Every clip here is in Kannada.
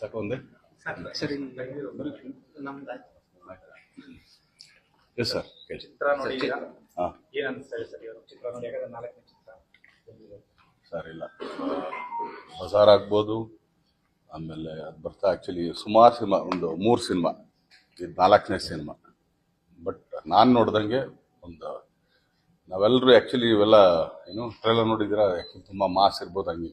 ಸಾಕು ಒಂದೇ? ಸರಿ ನಮ್ದು ಎಸ್ ಸರ್ ಚಿತ್ರ ಏನ್ ಅನ್ಸ್ತಾ ಇದೆ ಸರ್ ಚಿತ್ರ ನೋಡಿ ಯಾಕಂದ್ರೆ ನಾಲ್ಕನೇ ಚಿತ್ರ. ಸರ್ ಇಲ್ಲ. ಬಜಾರ್ ಆಗ್ಬೋದು ಆಮೇಲೆ ಅದು ಬರ್ತಾ ಆ್ಯಕ್ಚುಲಿ ಸುಮಾರು ಸಿನಿಮಾ ಒಂದು ಮೂರು ಸಿನಿಮಾ. ಇದು ನಾಲ್ಕನೇ ಸಿನಿಮಾ. ಬಟ್ ನಾನು ನೋಡ್ದಂಗೆ ಒಂದು ನಾವೆಲ್ಲರೂ ಆ್ಯಕ್ಚುಲಿ ಇವೆಲ್ಲ ಏನು ಟ್ರೈಲರ್ ನೋಡಿದ್ದೀರಾ? ಆ್ಯಕ್ಚುಲಿ ತುಂಬ ಮಾಸ್ ಇರ್ಬೋದು ಹಂಗೆ.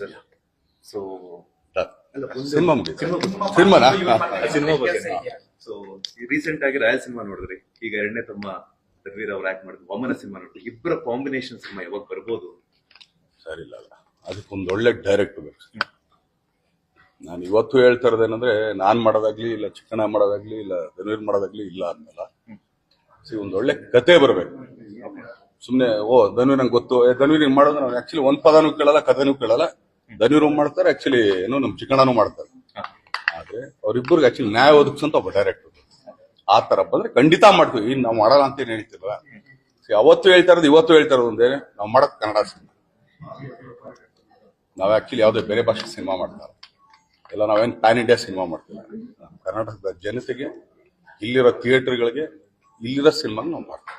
ಸರ್ ಸೊ ಸಿನಿಮಾ ಸಿನಿಮಾನಾ ಸಿನಿಮಾ ಬಗ್ಗೆ ಸೊ ರೀಸೆಂಟ್ ಆಗಿ ರಾಯಲ್ ಸಿನಿಮಾ ನೋಡಿದ್ರಿ. ಈಗ ಎರಡನೇ ತಮ್ಮ ರವೀರ್ ಅವ್ರು ಆಕ್ಟ್ ಮಾಡಿದ್ರು. ವಮನ ಸಿನಿಮಾ ನೋಡಿದ್ರಿ. ಇಬ್ಬರ ಕಾಂಬಿನೇಷನ್ ಸಿನಿಮಾ ಯಾವಾಗ ಬರ್ಬೋದು? ಸರಿ ಇಲ್ಲ ಅಲ್ಲ ಅದಕ್ಕೊಂದು ಒಳ್ಳೆ ಡೈರೆಕ್ಟ್ ಬೇಕು. ನಾನು ಇವತ್ತು ಹೇಳ್ತಾ ಇರೋದೇನಂದ್ರೆ ನಾನು ಮಾಡೋದಾಗ್ಲಿ ಇಲ್ಲ ಚಿಕ್ಕಣ್ಣ ಮಾಡೋದಾಗ್ಲಿ ಇಲ್ಲ ಧನುವೀರ್ ಮಾಡೋದಾಗ್ಲಿ ಇಲ್ಲ ಅಂದಲ್ಲ ಸಿ ಒಂದು ಒಳ್ಳೆ ಕತೆ ಬರ್ಬೇಕು. ಸುಮ್ನೆ, ಓ ಧನ್ವೀರ್ ನಂಗೆ ಗೊತ್ತು. ಧನ್ವೀರ್ ಹಿಂಗ್ ಮಾಡೋದು ನಾವು ಆಕ್ಚುಲಿ ಒಂದ್ ಪದನೂ ಕೇಳಲ್ಲ, ಕಥೆನೂ ಕೇಳಲ್ಲ. ಧನುವೀರ್ ಮಾಡ್ತಾರೆ ಆಕ್ಚುಲಿ ಏನು, ನಮ್ ಚಿಕ್ಕಣ್ಣನೂ ಮಾಡ್ತಾರೆ. ಆದ್ರೆ ಅವ್ರಿಬ್ಬರಿಗೆ ಆಕ್ಚುಲಿ ನ್ಯಾಯ ಒದಗಿಸಂತ ಒಬ್ಬ ಡೈರೆಕ್ಟರ್ ಆ ತರ ಬಂದ್ರೆ ಖಂಡಿತ ಮಾಡ್ತೀವಿ. ಇನ್ ನಾವು ಮಾಡಲ್ಲ ಅಂತ ಏನ್ ಹೇಳ್ತಿಲ್ವಾ ಅವತ್ತು ಹೇಳ್ತಾ ಇರೋದು, ಇವತ್ತು ಹೇಳ್ತಾ ಇರೋದು ಒಂದೇ, ನಾವು ಮಾಡೋದು ಕನ್ನಡ ಸಿನಿಮಾ. ನಾವು ಆಕ್ಚುಲಿ ಯಾವುದೇ ಬೇರೆ ಭಾಷೆ ಸಿನಿಮಾ ಮಾಡ್ತಾರೆ ಇಲ್ಲ. ನಾವೇನ್ ಪ್ಯಾನ್ ಇಂಡಿಯಾ ಸಿನಿಮಾ ಮಾಡ್ತಿಲ್ಲ ಕರ್ನಾಟಕದ ಜನತೆಗೆ, ಇಲ್ಲಿರೋ ಥಿಯೇಟರ್ಗಳಿಗೆ ಇಲ್ಲಿರೋ ಸಿನಿಮಾ ನಾವು ಮಾಡ್ತೀವಿ.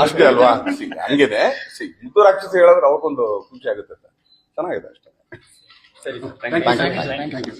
ಅಷ್ಟೇ ಅಲ್ವಾ? ಹಂಗಿದೆ ಇದು ರಾಕ್ಷಸ ಹೇಳಿದ್ರೆ ಅವಕ್ಕೊಂದು ಖುಷಿ ಆಗುತ್ತೆ ಚೆನ್ನಾಗಿದೆ ಅಷ್ಟೇ. ಸರಿ. Thank you